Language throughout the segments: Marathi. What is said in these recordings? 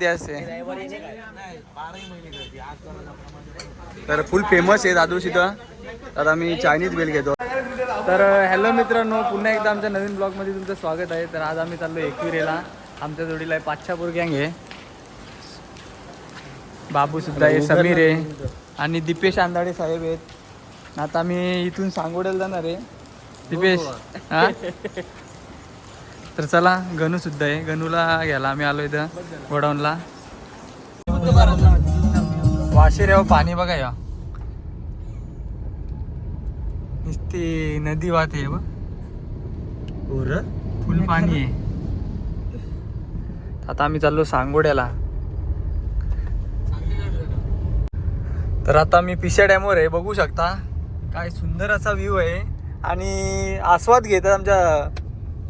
गर्दी असते. तर फुल फेमस आहे दादू इथं तर आम्ही चायनीज बेल घेतो. तर हॅलो मित्रांनो पुन्हा एकदा आमच्या नवीन ब्लॉगमध्ये तुमचं स्वागत आहे. तर आज आम्ही चाललो एकविरेला. आमच्या जोडीला आहे पाचशापूर गँग आहे. बाबू सुद्धा आहे समीर आहे. आणि दीपेश आंधाडे साहेब आहेत. आता आम्ही इथून सांगोड्याला जाणार आहे. दिपेश तर चला गणू सुद्धा आहे. गणूला घ्यायला. आम्ही आलो इथं गोडाऊनला. वाशिऱ्यावर पाणी बघा या. नुसती नदी वाहते फुल पाणी आहे. आता आम्ही चाललो सांगोड्याला. तर आता मी पिशा डॅमवर आहे. बघू शकता. काय सुंदर असा व्ह्यू आहे. आणि आस्वाद घेतात आमच्या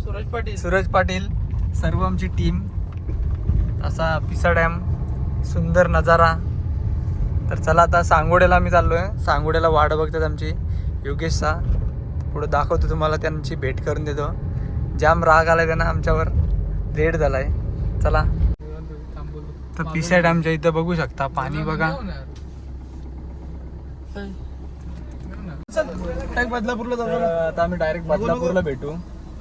सूरज पाटील. सूरज पाटील सर्व आमची टीम असा पिसा डॅम सुंदर नजारा. तर चला आता सांगोड्याला आम्ही चाललो आहे सांगोड्याला वाट बघतात आमची योगेशचा पुढं दाखवतो तुम्हाला त्यांची भेट करून देतो. जाम राग आलाय त्यांना आमच्यावर रेड झालाय. चला. तर पिसा डॅमच्या इथं बघू शकता पाणी बघा. बदलापूरला तर आता आम्ही डायरेक्ट बदलापूरला भेटू.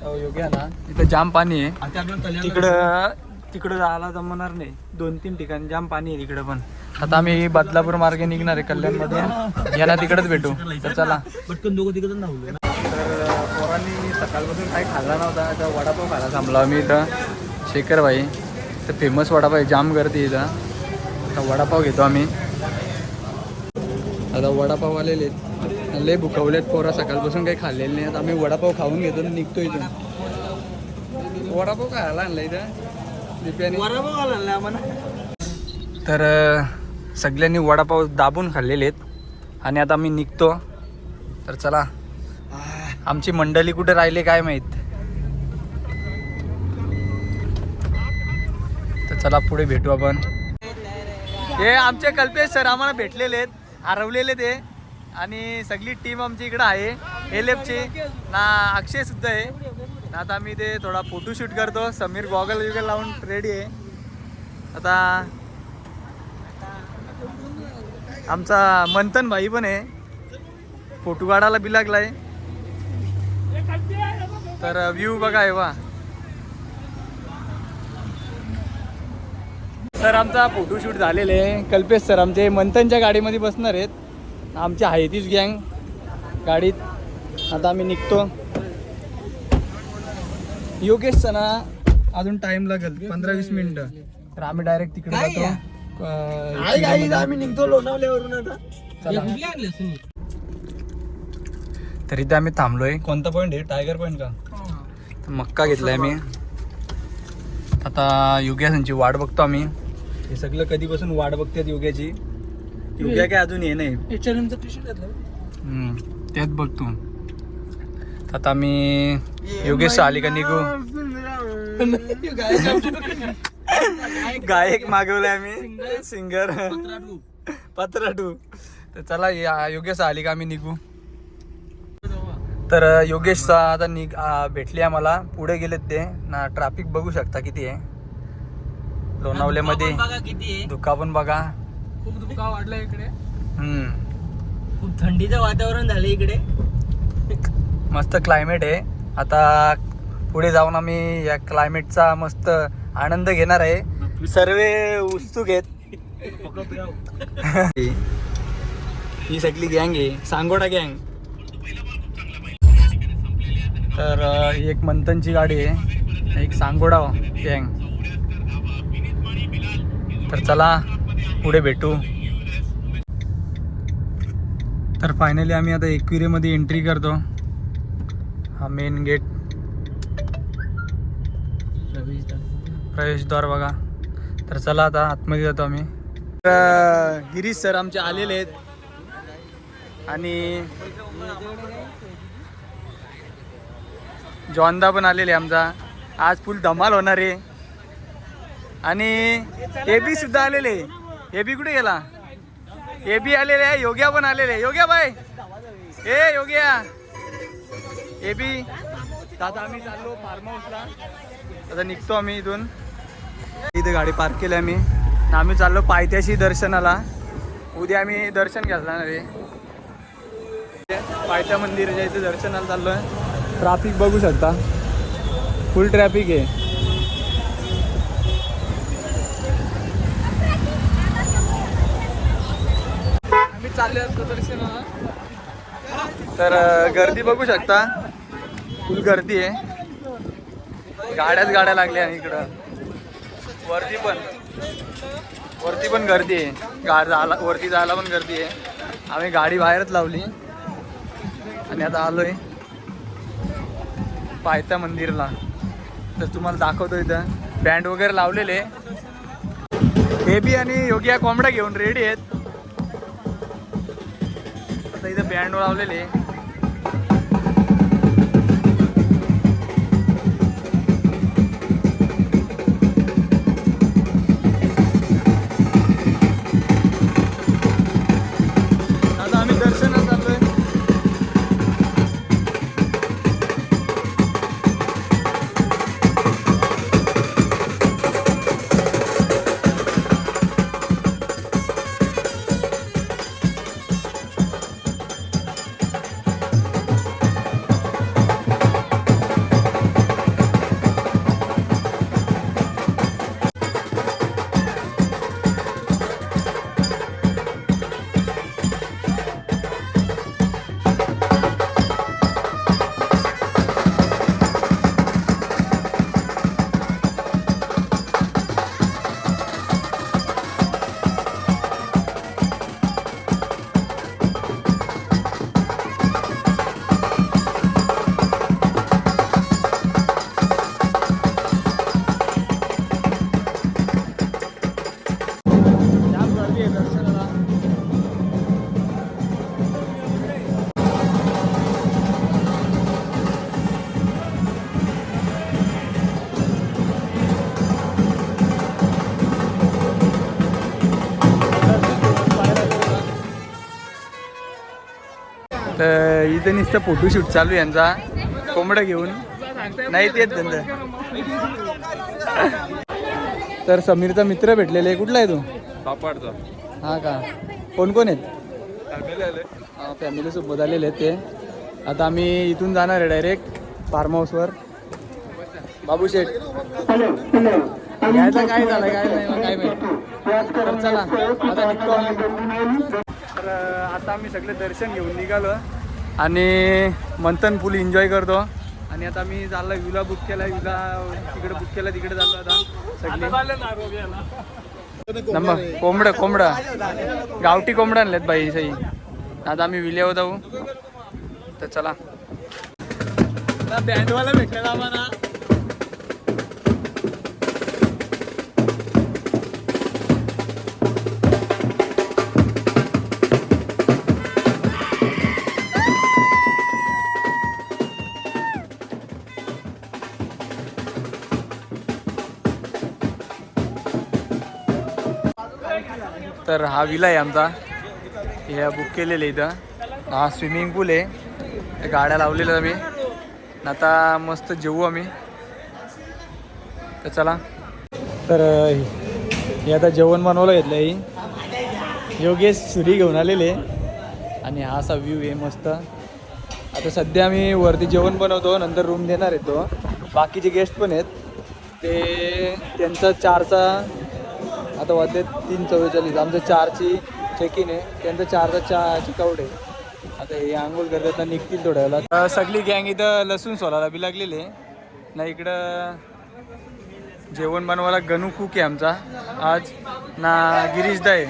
योग्य आहे ना. तिथं जाम पाणी आहे. तिकडं तिकडं जायला जमणार नाही. दोन तीन ठिकाणी जाम पाणी आहे तिकडं पण. आता आम्ही बदलापूर मार्गे निघणार आहे कल्याणमध्ये. याला तिकडच भेटू. तर चला. पटकन दोघं तिकडं नावलं तर पोरांनी सकाळपासून काही खाल्ला नव्हता. आता वडापाव खायला थांबला आम्ही इथं. शेखर भाई तर फेमस वडापाव आहे जाम गर्दी इथं. आता वडापाव घेतो आम्ही. आता वडापाव आलेले लय भुकवलेत पोरा सकाळपासून काही खाल्लेले नाही. आता आम्ही वडापाव खाऊन घेतो निघतो इथून. वडापाव खायला आणला इथं. दिप्याने आला ना आम्हाला. तर सगळ्यांनी वडापाव दाबून खाल्लेले आहेत. आणि आता आम्ही निघतो. तर चला. आमची मंडळी कुठे राहिले काय माहीत? तर चला पुढे भेटू आपण. हे आमचे कल्पेश सर आम्हाला भेटलेले आहेत. हरवलेले ते. आणि सगळी टीम आमची इकडं आहे. एल एफची ना अक्षय सुद्धा आहे. ना आता आम्ही ते थोडा फोटोशूट करतो. समीर गॉगल विगल लावून रेडी आहे. आता आमचा मंथन भाई पण आहे. फोटो काढायला बी लागलाय. तर व्ह्यू बघा आहे वा सर आमचा फोटोशूट झालेला आहे. कल्पेश सर आमचे मंथनच्या गाडीमध्ये बसणार आहेत. आमची आहे तीच गँग. गाडीत आता आम्ही निघतो. योगेशचं ना अजून टाइम लागेल पंधरा वीस मिनिटं. तर आम्ही डायरेक्ट तिकडे जातो. आम्ही निघतो लोणावल्यावरून आता. चला. तर इथे आम्ही थांबलोय. कोणता पॉईंट आहे? टायगर पॉईंट का? तर मक्का घेतलाय मी आता योग्यासांची वाट बघतो आम्ही. हे सगळं कधीपासून वाट बघतात योग्याची? योग्या काय अजून ये नाही. टी शर्ट घातलं हम्म, त्यात बघतो आता आम्ही योगेश आली का निघू. गायक मागवलाय आम्ही सिंगर पत्राटू. तर चला या योगेश आली का आम्ही निघू तर योगेशचा आता निघ आ, भेटली आम्हाला. पुढे गेलेत ते. ना ट्रॅफिक बघू शकता किती आहे. लोणावल्यामध्ये बघा किती आहे. धुका पण बघा. खूप वाढला इकडे. हम्म. खूप थंडीचं वातावरण झालं इकडे. मस्त क्लायमेट आहे. आता पुढे जाऊन आम्ही या क्लायमेटचा मस्त आनंद घेणार आहे. सर्व उत्सुक आहेत. ही सगळी गँग आहे. सांगोडा गँग तर अं, ही एक मंथनची गाडी आहे. एक सांगोडा गँग तर चला पुढे भेटू. तर फायनली आम्ही आता एकविरेमध्ये एंट्री करतो. हा मेन गेट प्रवेशद्वार बघा. तर चला आता आतमध्ये जातो आम्ही. तर, गिरीश सर आमचे आलेले आहेत. आणि जॉनदा पण आलेले आमचा. आज फुल धमाल होणार आहे. आणि ए बी सुद्धा आलेले हे बी कुठे गेला? हे बी आलेले आहे योग्या पण आलेले आहे. योग्या बाय. ए योग्या. हे बी. आता आम्ही चाललो फार्म हाऊसला आता निघतो आम्ही इथून. इथे गाडी पार्क केली आम्ही. आम्ही चाललो पायथ्याशी दर्शनाला. उद्या आम्ही दर्शन घ्यायला रे. पायथ्या मंदिराच्या इथे दर्शनाला चाललो आहे ट्रॅफिक बघू शकता. फुल ट्रॅफिक आहे. तर गर्दी बघू शकता. फुल गर्दी आहे. गाड्याच गाड्या लागल्या आणि इकडं. वरती पण. वरती पण गर्दी आहे. गा जायला वरती जायला पण गर्दी आहे. आम्ही गाडी बाहेरच लावली. आणि आता आलोय. पायथा मंदिरला. तर तुम्हाला दाखवतो इथं. बँड वगैरे लावलेले. बेबी आणि योग्या कोंबड्या घेऊन रेडी आहेत. आता इथं बँड लावलेले. नुसतं फोटोशूट चालू आहे यांचा. कोंबडं घेऊन. नाही तेच त्यांचं तर समीरचा मित्र भेटलेले कुठला आहे तू? पापडचा हा का? कोण कोण आहेत? फॅमिली सोबत आलेले आहेत ते. आता आम्ही इथून जाणार आहे डायरेक्ट फार्म हाऊसवर बाबू शेठ. यायचं काय झालं काय नाही काय माहिती. तर चला आता निघतो आम्ही. तर आता आम्ही सगळे दर्शन घेऊन निघालो. आणि मंथन फुल एन्जॉय करतो. आणि आता मी चाललो विला बुक केला विला तिकडे बुक केला तिकडे चाललो आता सगळे. नंबर कोंबडं कोंबडं. गावठी कोंबडं आणलेत बाई सही आता आम्ही विल्यावर जाऊ तर चला. बँडवाला भेटलेला आम्हाला. तर हा विला आहे आमचा. हे बुक केलेलं आहे इथं. हा स्विमिंग पूल आहे. गाड्या लावलेल्या आम्ही. आता मस्त जेवू आम्ही. तर चला. तर हे आता जेवण बनवायला घेतलं आहे. योगेश सुरी घेऊन आलेले आणि हा असा व्ह्यू आहे मस्त. आता सध्या आम्ही वरती जेवण बनवतो नंतर रूम देणार आहे तो. बाकीचे गेस्ट पण आहेत. ते त्यांचा चारचा आता वाजले तीन चव्वेचाळीस. आमचं चारची चेक इन आहे. त्यांचं चारचा चा चेकआउट आहे. आता हे आंघोळ करतात निघतील थोड्या वेळा सगळी गँग इथं लसूण सोलायला बी लागलेली ना इकडं जेवण बनवायला गणू कुक आहे आमचा. आज ना गिरीश दाय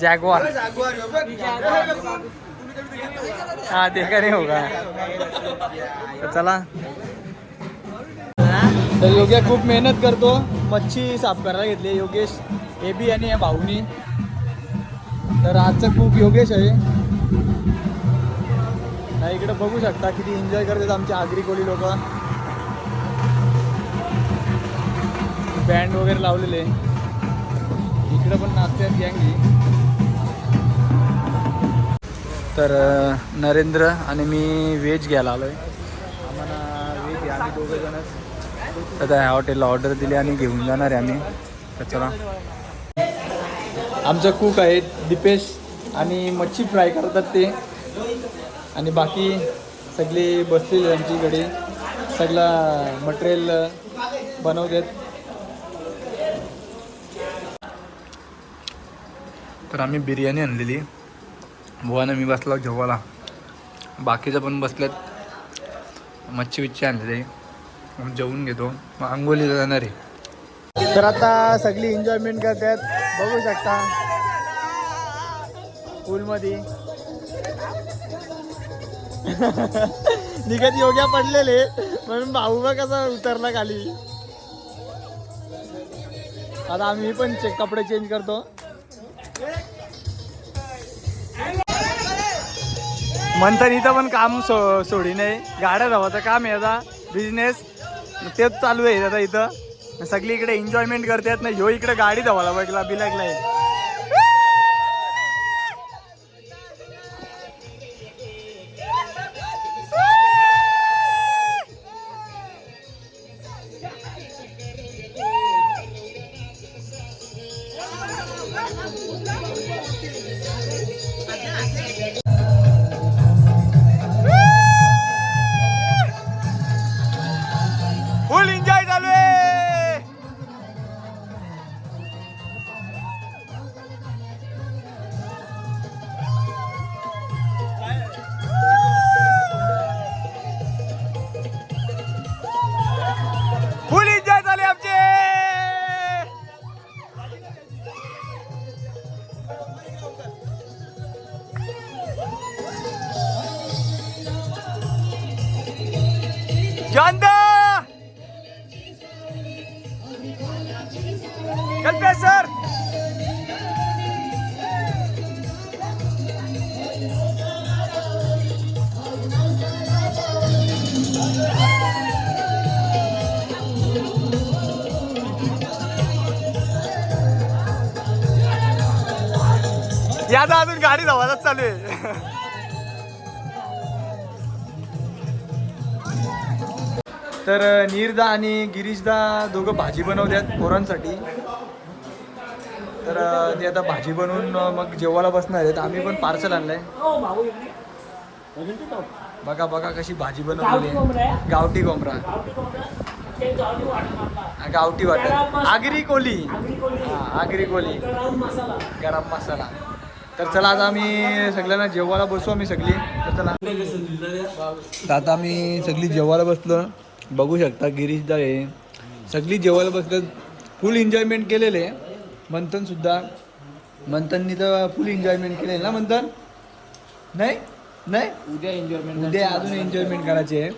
जॅगवार. हा ते का नाही हो का चला. तर योग्या खूप मेहनत करतो. मच्छी साफ करायला घेतली योगेश हे बी आणि या भाऊनी. तर आजचा खूप योगेश आहे. इकडे बघू शकता किती एन्जॉय करतात आमचे आगरी कोळी लोक. बँड वगैरे लावलेले. इकडे पण नाचतात गँगी तर नरेंद्र आणि मी व्हेज घ्यायला आलोय. आम्हाला व्हेज आम्ही दोघे जणच तर त्या ह्या हॉटेलला ऑर्डर दिली आणि घेऊन जाणार आहे आम्ही. तर चला. आमचं कुक आहेत दीपेश आणि मच्छी फ्राय करतात ते. आणि बाकी सगळे बसलेले आमच्याकडे सगळा मटेरियल बनवतात तर आम्ही बिर्याणी आणलेली. भुवानं मी बसला जेवायला. बाकीचं पण बसल्यात मच्छी विच्छी आणलेली. जेवून घेतो. मग आंघोलीला जाणार आहे. तर आता सगळी एन्जॉयमेंट करतात बघू शकता. पूलमध्ये निघत योग्या पडलेले म्हणून भाऊ बा कसा उतरला खाली. आता आम्ही पण चे कपडे चेंज करतो. म्हणतात इथं पण काम सो सोडी नाही गाड्या धावाचं काम आहे आता. बिझनेस तेच चालू आहे आता इथं. सगळी इकडे एन्जॉयमेंट करतात. ना ह्यो इकडे गाडी धावाला बघला बिलागला आहे चालू आहे. तर नीरदा आणि गिरीशदा दोघं भाजी बनवल्यात पोरांसाठी. तर ते आता भाजी बनवून मग जेवायला बसणार आहेत. आम्ही पण पार्सल आणलंय. बघा बघा कशी भाजी बनवलेली आहे. गावठी कोंबरा. गावठी वाटत आगरी कोली. आगरी कोली. गरम मसाला. तर चला आता आम्ही सगळ्यांना जेवायला बसू आम्ही सगळी. तर चला. तर आता आम्ही सगळी जेवायला बसलो. बघू शकता गिरीशदा आहे सगळी जेवायला बसलं. फुल एन्जॉयमेंट केलेले. मंथन सुद्धा. मंथननी तर फुल एन्जॉयमेंट केले ना मंथन? नाही? नाही? उद्या एन्जॉयमेंट उद्या अजून एन्जॉयमेंट करायची आहे.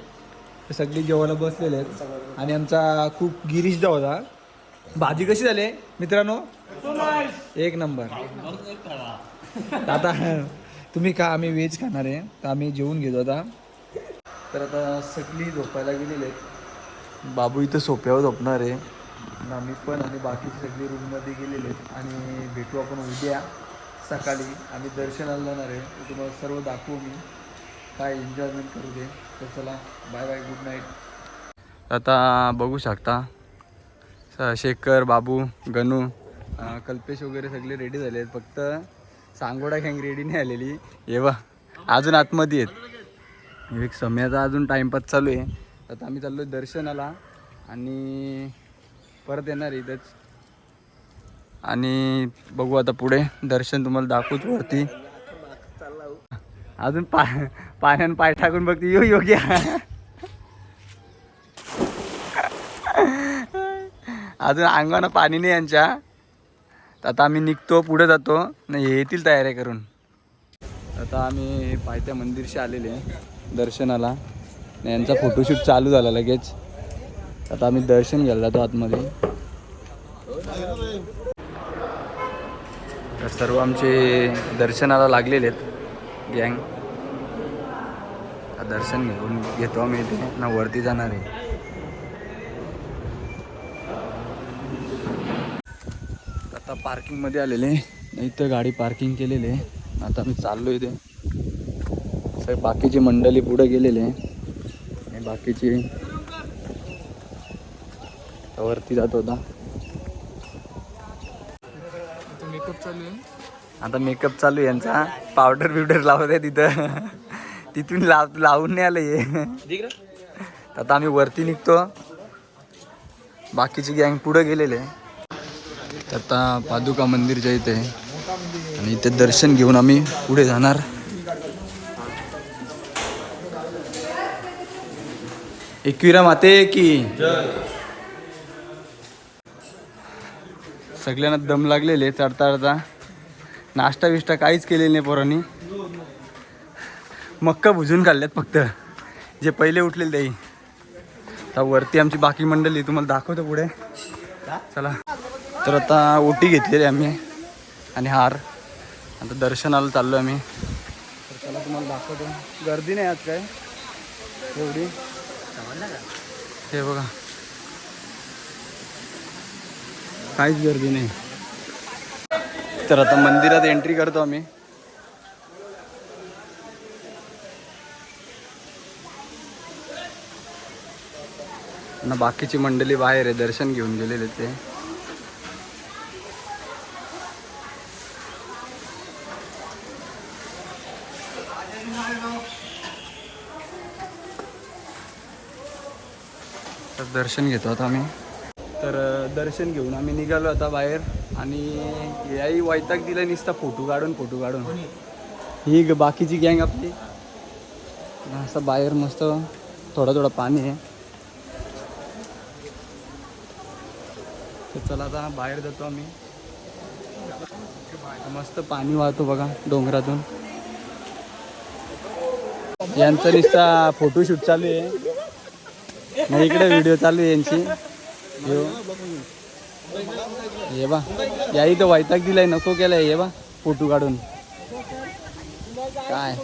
तर सगळी जेवायला बसलेले आहेत. आणि आमचा खूप गिरीशदा होता. भाजी कशी झाली? आहे, मित्रांनो एक नंबर. आता तुम्ही का आम्ही व्हेज खाणार आहे? तर आम्ही जेवून घेतो आता. तर आता सगळी झोपायला गेलेले आहेत. बाबू इथं सोप्यावर झोपणार आहे. आणि आम्ही पण आणि बाकीची सगळी रूममध्ये गेलेले आहेत. आणि भेटू आपण उद्या सकाळी. आम्ही दर्शनाला जाणार आहे. तुम्हाला सर्व दाखवू मी. काय एन्जॉयमेंट करू दे. तर चला बाय बाय गुड नाईट आता बघू शकता. शेखर बाबू गणू कल्पेश वगैरे सगळे रेडी झाले आहेत. फक्त सांगोडा गँग रेडी नाही आलेली. एवा बा अजून आतमध्ये आहेत एक समयाचा अजून टाईमपास चालू आहे. आता आम्ही चाललो दर्शनाला आणि परत येणार इथंच. आणि बघू आता पुढे. दर्शन तुम्हाला दाखवूच वरती. अजून पा पाण्यानं पाय टाकून बघते. यो योग्य अजून अंगानं पाणी नाही यांच्या. तर आता आम्ही निघतो पुढे जातो. नाही येतील तयारी करून. आता आम्ही पायथ्या मंदिरशी आलेले दर्शनाला. यांचा फोटोशूट चालू झाला लगेच. आता आम्ही दर्शन घ्यायला जातो आतमध्ये. तर सर्व आमचे दर्शनाला लागलेले आहेत गँग. दर्शन घेऊन घेतो आम्ही इथे. ना वरती जाणार आहे आता पार्किंगमध्ये आलेले इथं गाडी पार्किंग केलेली आहे. आता आम्ही चाललो इथे. सगळे बाकीची मंडळी पुढे गेलेले आणि बाकीची वरती जात होता. मेकअप चालू आहे. आता मेकअप चालू आहे यांचा. पावडर बिवडर लावत आहे तिथं. तिथून लाव लावून नाही आलं हे. आता आम्ही वरती निघतो. बाकीची गँग पुढे गेलेले तर आता पादुका मंदिरच्या इथे. आणि इथे दर्शन घेऊन आम्ही पुढे जाणार. एकविरा माते की. सगळ्यांना दम लागलेले चढता चढता नाश्ता बिष्टा काहीच केलेलं नाही पोरांनी. मक्का भुजून काढल्यात फक्त. जे पहिले उठलेले त्याही आता वरती आमची बाकी मंडळी तुम्हाला दाखवतो पुढे. चला. तर आता ओटी घेतलेली आम्ही आणि हार. आता दर्शनाला चाललो आम्ही. तर त्याला तुम्हाला दाखवतो. गर्दी नाही आज काय? एवढी? हे बघा. काहीच गर्दी नाही. तर आता मंदिरात एंट्री करतो आम्ही. ना बाकीची मंडळी बाहेर आहे दर्शन घेऊन गेलेले ते. दर्शन घेतो आता आम्ही. तर दर्शन घेऊन आम्ही निघालो आता बाहेर आणि याही वैताग दिला नुसता फोटो काढून फोटो काढून. ही ग- बाकीची गँग आपली. असं बाहेर मस्त थोडं थोडं पाणी आहे. तर चला आता बाहेर जातो आम्ही. मस्त पाणी वाहतो बघा डोंगरातून. यांचा नुसता फोटोशूट चालू आहे. मग इकडे व्हिडिओ चालू आहे यांची. यो. ये बा. याही तर वैताग दिलाय नको केलाय ये बा फोटो काढून. काय?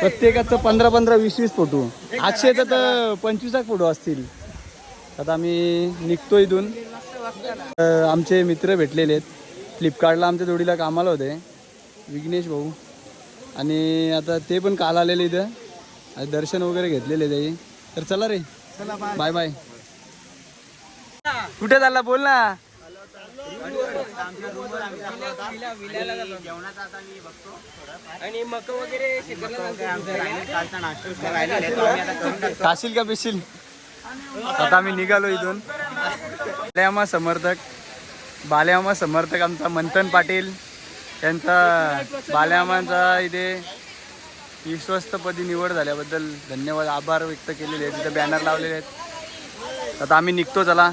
प्रत्येकाचं पंधरा पंधरा वीस वीस फोटो. आजचे तर पंचवीसाक फोटो असतील. आता आम्ही निघतो इथून. आमचे मित्र भेटलेले आहेत. फ्लिपकार्टला आमच्या जोडीला कामाला होते. विघ्नेश भाऊ. आणि आता ते पण काल आलेले इथं. आणि दर्शन वगैरे घेतलेले त्याही तर चला रे. बाय बाय कुठे चालला? बोल ना. आणि मक वगैरे खाशील का पिशील? आता आम्ही निघालो इथून. बाल्यामा समर्थक. बाल्यामा समर्थक आमचा मंथन पाटील. त्यांचा बाल्यामांचा इथे विश्वस्तपदी निवड झाल्याबद्दल धन्यवाद आभार व्यक्त केलेले आहेत तिथे बॅनर लावलेले आहेत. आता आम्ही निघतो चला.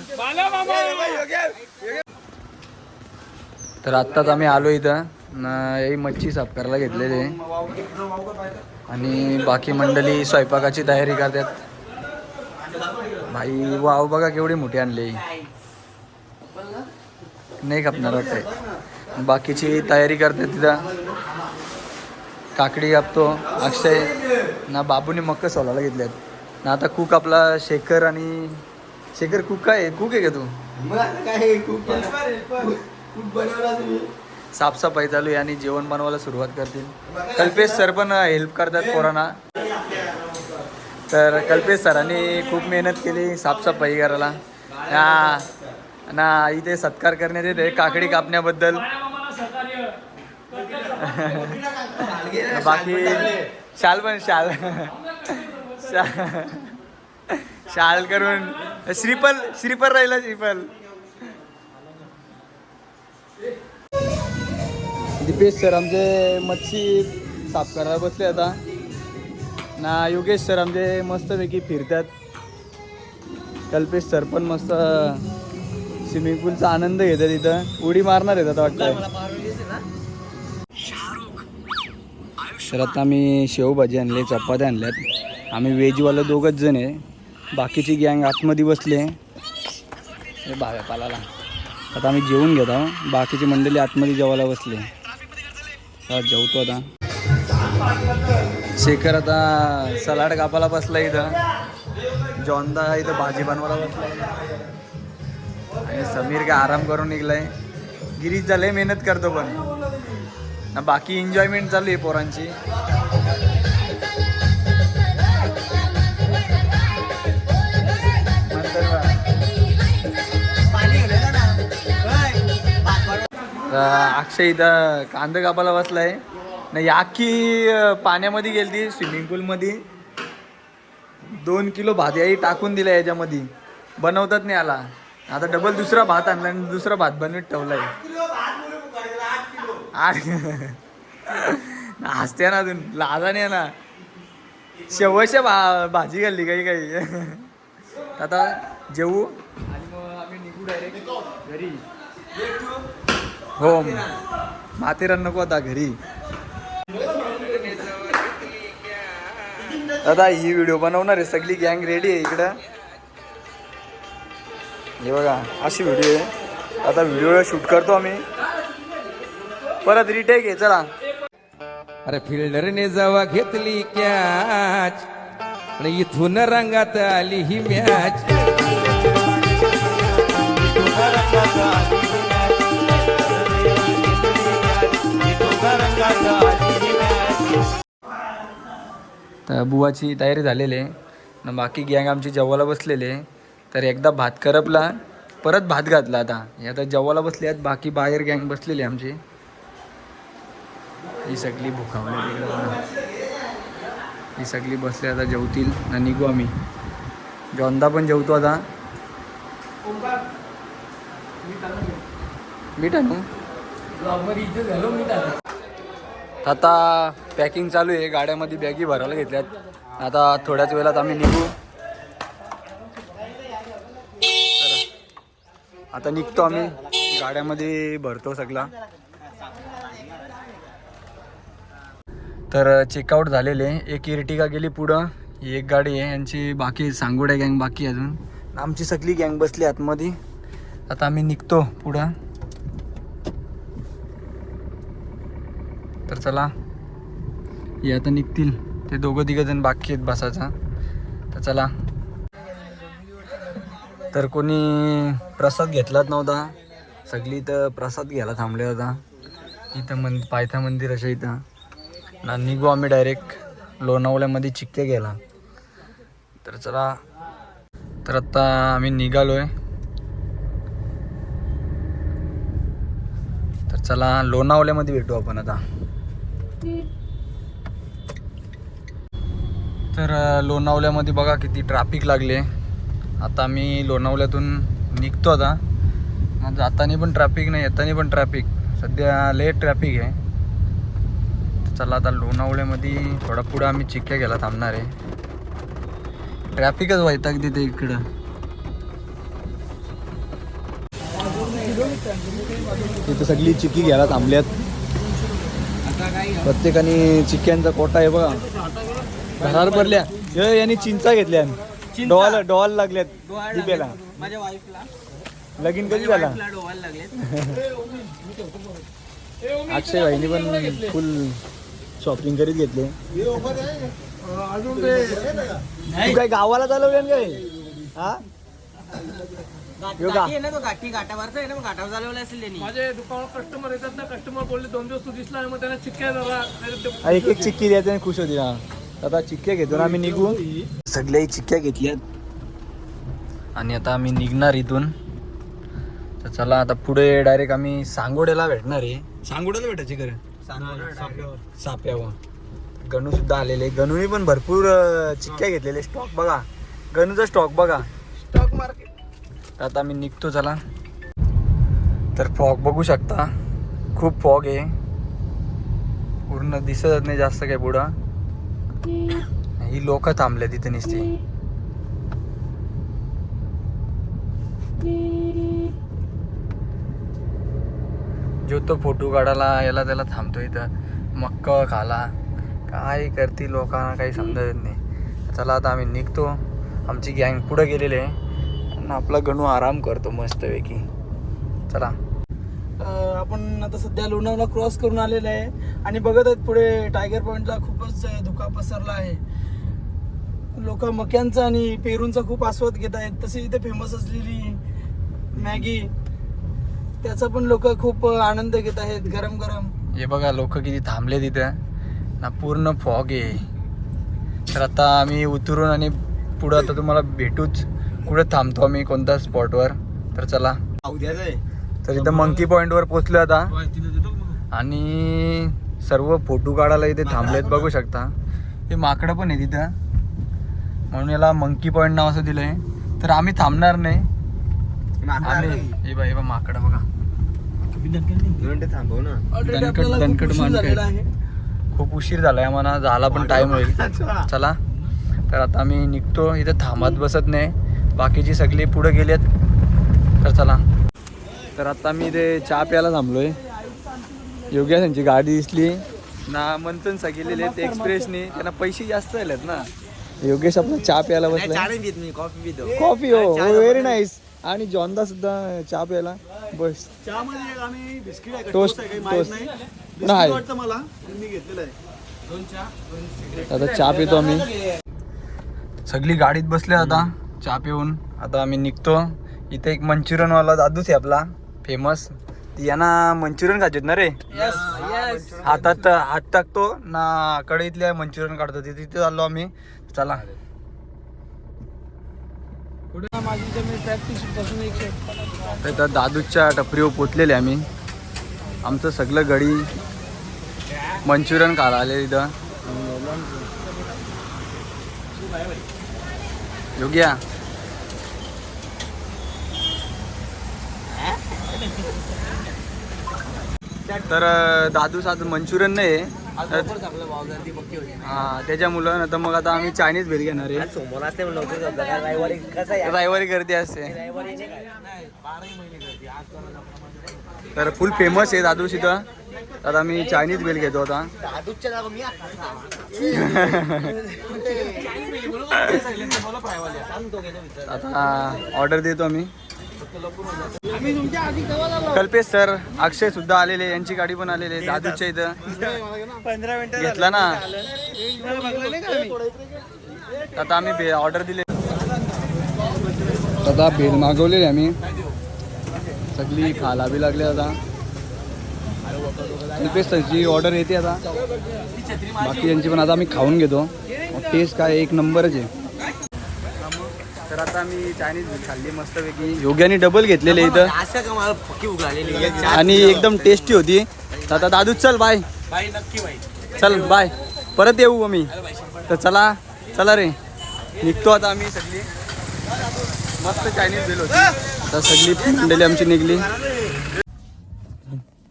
तर आत्ताच आम्ही आलो इथं. न ही मच्छी साफ करायला घेतलेली. आहे आणि बाकी मंडळी स्वयंपाकाची तयारी करतात. भाई वाव बघा केवढी मोठी आणली. नाही कापणार वाटते बाकीची तयारी करतात तिथं. काकडी कापतो अक्षय. ना बाबूने मक्क सोलायला घेतल्यात ना आता कुक आपला शेखर आणि शेखर कुक काय? आहे? कुक आहे? का तू साफसफाई चालू आहे आणि जेवण बनवायला सुरुवात करतील. कल्पेश सर पण हेल्प करतात पोरांना. तर कल्पेश सरांनी खूप मेहनत केली साफसफाई करायला. हा. ना इथे सत्कार करण्यात येते काकडी कापण्याबद्दल. बाकी शाल पण शाल. शाल. करून श्रीपल श्रीपल राहिला श्रीपल दीपेश सर आमचे मच्छी साफ करायला बसले आता. ना योगेश सर आमचे मस्तपैकी फिरतात. कल्पेश सर पण मस्त स्विमिंग पूलचा आनंद घेतात इथं. उडी मारणार आहेत आता वाटतं तर आता आम्ही शेवभाजी आणले चपात्या आणल्यात आम्ही व्हेजवालं दोघंच जण आहे. बाकीची गँग आतमध्ये बसले हे भाव्या पालाला. आता आम्ही जेवून घेत आहोत. बाकीची मंडळी आतमध्ये जेवायला बसले आहे. जेवतो आता. शेखर आता सलाड कापायला बसला इथं. जॉनदा इथं भाजी बनवायला बसला आणि समीर काय आराम करून निघलाय. गिरीश झाले मेहनत करतो पण. ना बाकी एन्जॉयमेंट चालू आहे पोरांची. अक्षय इथं कांदा कापाला बसलाय. नाही अख्खी पाण्यामध्ये गेलती स्विमिंग पूलमध्ये दोन किलो भात याही टाकून दिला याच्यामध्ये. बनवतात नाही आला. आता डबल दुसरा भात आणला आणि दुसरा भात बनवत ठेवलाय. हसते ना अजून लाजा नाही ना. शेवटच्या भा भाजी घालली काही काही? आता जेवू? आणि मग आम्ही निघू डायरेक्ट घरी. हो. माथेरान नको आता घरी. दादा ही व्हिडिओ बनवणार आहे सगळी गँग रेडी आहे इकडं. हे बघा अशी व्हिडिओ आहे. आता व्हिडिओ शूट करतो आम्ही. परत रिटेक आहे चला. अरे फिल्डरने जेव्हा घेतली कॅच आणि इथून रंगात आली ही मॅच तर बुवाची तयारी झालेली आहे. न बाकी गँग आमची जेवायला बसलेले तर एकदा भात करपला परत भात घातला आता. हे आता जेवायला बसले आहेत बाकी बाहेर गँग बसलेली आहे आमची. ही सगळी भुकावली ही सगळी बसली आता जेवतील आणि निघू आम्ही. जोंदा पण जेवतो आता. मीठ आणू? आता पॅकिंग चालू आहे. गाड्यामध्ये बॅगी भरायला घेतल्यात. आता थोड्याच वेळात आम्ही निघू. आता निघतो आम्ही. गाड्यामध्ये भरतो सगळा. तर चेकआउट झालेले एक इर्टिगा गेली पुढं ही एक गाडी आहे. यांची बाकी सांगोड्या गँग बाकी आहे अजून. आमची सगळी गँग बसली आतमध्ये. आता आम्ही निघतो पुढं. तर चला हे आता निघतील. ते दोघं तिघं जण बाकी आहेत बसायचा. तर चला. तर कोणी प्रसाद घेतलाच नव्हता. सगळी इथं प्रसाद घ्यायला थांबले होता. इथं मन पायथा मंदिर अशा इथं. ना निघू आम्ही डायरेक्ट लोणावळ्यामध्ये चिकते गेला तर चला तर आता आम्ही निघालो आहे तर चला लोणावळ्यामध्ये भेटू आपण आता. तर लोणावळ्यामध्ये बघा किती ट्रॅफिक लागले. आता आम्ही लोणावळ्यातून निघतो आता. मग जाताना पण ट्रॅफिक नाही येताना पण ट्रॅफिक सध्या लेट ट्रॅफिक आहे. चला आता लोणावळ्यामध्ये थोडा पुढं आम्ही चिक्क्या घ्यायला थांबणार आहे. ट्रॅफिकच वैताग देते इकडं. तिथं सगळी चिक्की घ्यायला थांबल्यात. प्रत्येकाने चिक्क्यांचा कोटा आहे बघा. घरावर भरल्या हे यांनी चिंचा घेतल्या. डॉल डॉल लागल्यात दिप्याला माझ्या वाईफला लगीन कधी झाला? अक्षय भाईनी पण फुल शॉपिंग करीत घेतले. तू काय गावाला चालवलं काय? हा? आहे ना तो गाठी. घाटावरचा आहे ना मग घाटावर चालवला असेल त्यांनी. माझे दुकानावर कस्टमर येतात ना कस्टमर बोलले दोन दिवस तू दिसला मग त्यांना चिक्क्या हा, एक एक चिक्की द्यायचं आणि खुश होती ना. आता चिक्क्या घेतो ना आम्ही निघू सगळ्याही चिक्क्या घेतल्यात. आणि आता आम्ही निघणार इथून. तर चला आता पुढे डायरेक्ट आम्ही सांगोड्याला भेटणार आहे. सांगोड्याला भेटायची खरं. साप्यावर गणू सुद्धा आलेले. गणूने पण भरपूर चिक्क्या घेतलेले. स्टॉक बघा. गणूचा स्टॉक बघा. Stock market. आता आम्ही निघतो चला. तर फॉग बघू शकता. खूप फॉग आहे. पूर्ण दिसत नाही जास्त काय पुढं. ही लोक थांबले तिथे नुसती जो तो फोटो काढायला याला त्याला थांबतो इथं. मक्क खाला. काय करते लोकांना काही समजत नाही. चला आता आम्ही निघतो. आमची गँग पुढं गेलेली आहे. आणि आपला गणू आराम करतो मस्तपैकी. चला. आपण आता सध्या लोणावला क्रॉस करून आलेलं आहे. आणि बघत आहेत पुढे टायगर पॉईंटला खूपच धुका पसरला आहे. लोक मक्यांचा आणि पेरूंचा खूप आस्वाद घेत आहेत. तशी इथे फेमस असलेली मॅगी त्याचा पण लोक खूप आनंद घेत आहेत गरम गरम. हे बघा लोक किती थांबले तिथं. ना पूर्ण फॉग आहे. तर आता आम्ही उतरून आणि पुढं आता तुम्हाला भेटूच. कुठे थांबतो आम्ही कोणत्या स्पॉटवर? तर चला. तर इथं मंकी पॉईंटवर पोचलो आता. आणि सर्व फोटो काढायला इथे थांबलेत बघू शकता. हे माकडं पण आहे तिथं. म्हणून याला मंकी पॉईंट नाव असं दिलं आहे तर आम्ही थांबणार नाही. हे बा हे बा माकडं बघा. थांबव ना. दणकट- खूप दणकट उशीर खूप झालाय आम्हाला. झाला पण टाइम होईल. चला. तर आता आम्ही निघतो. इथं थांबत बसत नाही. बाकीची सगळी पुढे गेलेत तर चला. तर आता मी इथे चहा प्यायला थांबलोय. योग्य त्यांची गाडी दिसली. ना मंथन गेलेले आहेत एक्सप्रेसने. त्यांना पैसे जास्त झालेत ना. योगेश आपला चहा प्यायला पितो. कॉफी हो. व्हेरी नाईस आणि जॉनदा सुद्धा चहा प्यायला. बस. चहामध्ये आम्ही बिस्किट आहे टोस्ट टोस्ट आहे काही माहीत टोस्ट. नाही. नाही. बिस्किट वाटतं मला पण मी घेतलेलं आहे. आता चहा पितो आम्ही. सगळी गाडीत बसले आता चहा पिऊन. आता आम्ही निघतो. इथे एक मंचुरियन वाला दादूच आहे आपला फेमस ती यांना मंचुरियन खायचे ना रे? हातात हात टाकतो ना कढईतल्या मंचुरियन काढतो. तिथे तिथे चाललो आम्ही. चला पुढे माझी इथे मी प्रॅक्टिसपासून एक तर इथं दादूच्या टपरीवर पोचलेले आम्ही. आमचं सगळं गडी मंचुरियन खायला आले इथं. योग्या. तर अं, दादूच मंचुरियन नाही आहे. हा. त्याच्यामुळं ना तर मग आता आम्ही चायनीज भेट घेणार आहे. सोमवार असते रविवारी कसं आहे? रविवारी गर्दी असते. कोणाला- तर फुल फेमस आहे दादूस इथं तर आम्ही चायनीज बेल घेतो आता. आता ऑर्डर देतो आम्ही. कल्पेश सर अक्षय सुद्धा आलेले यांची गाडी पण आलेली आहे दादूच्या इथं. घेतला ना. आता आम्ही ऑर्डर दिले. आता बेल मागवलेली आम्ही. सगळी खाला बी लागली आता. कल्पेश सरची ऑर्डर येते आता. बाकी यांची पण आता आम्ही खाऊन घेतो. टेस्ट काय एक नंबरच आहे. तर आता मी चायनीज खाल्ली मस्तपैकी. योग्याने डबल घेतलेले इथं. असं का मला फकी आणि एकदम टेस्टी होती. तर आता दादू चल बाय बाई नक्की बाई चल बाय परत येऊ आम्ही. तर चला चला रे. निघतो आता आम्ही सगळी. मस्त चायनीज बिल होती. तर सगळी मंडळी आमची निघली.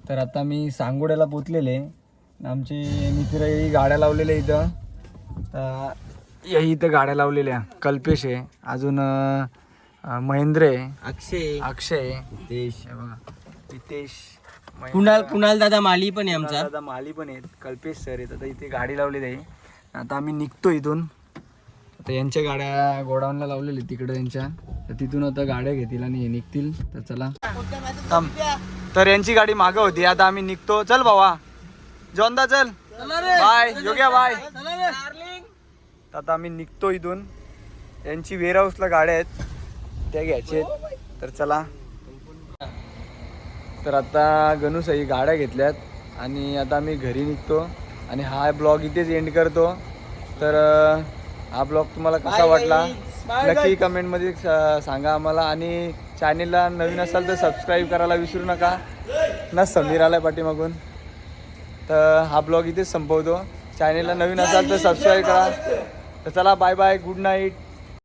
तर आता मी सांगोड्याला पोचलेले. आमचे मित्र गाड्या लावलेल्या इथं. तर या इथं गाड्या लावलेल्या. कल्पेश आहे. अजून महेंद्र आहे. अक्षय. अक्षय हे बघा. महेंद्र, कुणाल कुणाल दादा माली पण आहे आमचा. दादा माली पण आहेत. कल्पेश सर आहेत. आता इथे गाडी लावलेली आहे. आता आम्ही निघतो इथून. आता यांच्या गाड्या गोडाऊनला लावलेल्या आहेत तिकडे यांच्या. तर तिथून आता गाड्या घेतील आणि हे निघतील. तर चला. थांब. तर यांची गाडी मागं होती. आता आम्ही निघतो. चल भावा. जोंदा चल. बाय. योग्या बाय. तर आता आम्ही निघतो इथून. यांची वेअर हाऊसला गाड्या आहेत. त्या घ्यायच्या आहेत. तर चला. तर आता गणू सई गाड्या घेतल्यात आणि आता आम्ही घरी निघतो. आणि हा ब्लॉग इथेच एंड करतो. तर हा ब्लॉग तुम्हाला कसा वाटला? नक्की कमेंटमध्ये सांगा आम्हाला. आणि चॅनेलला नवीन असाल तर सबस्क्राईब करायला विसरू नका. ना समीर आलाय पाठीमागून. तर हा ब्लॉग इथेच संपवतो. चॅनेलला नवीन असाल तर सबस्क्राईब करा. तर चला बाय बाय गुड नाईट